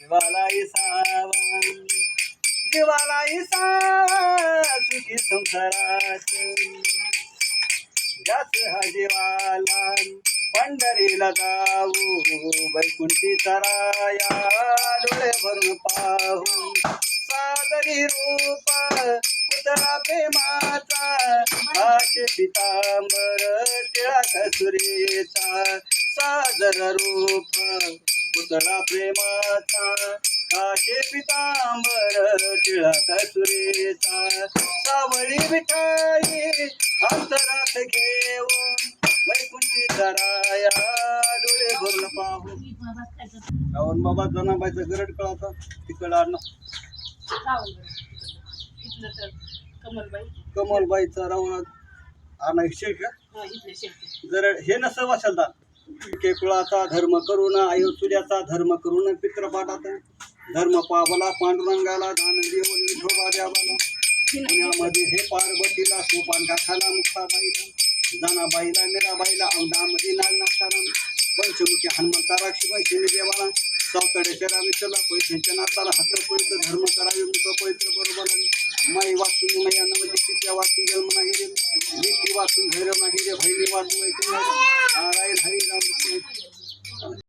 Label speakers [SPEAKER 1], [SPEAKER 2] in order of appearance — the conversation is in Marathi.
[SPEAKER 1] जीवाला इसावा जीवाला इसावा सुखी संसारात जात हा जीवाला पंढरीला जाऊ. बैकुंठी तराया डोळे भरून पाहू. सादरी रूप पुतळा प्रेमाचा. आशे पितांबर तिळा कसुरीचा सादर रूप पुतळा प्रेमाचा काशे पितांबर टिळा कसुरेचा सावळी विठाई अंतरात घेऊन वैकुंठी कराया डोळे भरून पाहू रावण बाबा जनाबाईचं गरड कळाचा तिकडं
[SPEAKER 2] कमलबाई
[SPEAKER 1] कमलबाईचा रावण आणा
[SPEAKER 2] हा इथले शेवटी
[SPEAKER 1] गरड हे नसं वाचलता केकुळाचा धर्म करून अयोध्याचा धर्म करून पित्रपाठाचा धर्म पावला पांडुरंगाला दान देऊन विठोबा द्यावाला. पुण्यामध्ये हे पार्वतीला सोपान बाईला मुक्ताबाईला. जानाबाईला मीराबाईला औंधामध्ये नागनाथाला पंचमुखी हनुमंतारा राक्षीबाई शनी देवाला. सावतड्याच्या रामेश्वरला पैशांच्या नाताला हात पवित्र धर्म करावे मुख पवित्र बरोबर माई वाचून मैया नवजी तिच्या वाचून जन्म नाही रे. नीती वाचून भैरव नाही रे भैनी वाचून ऐकून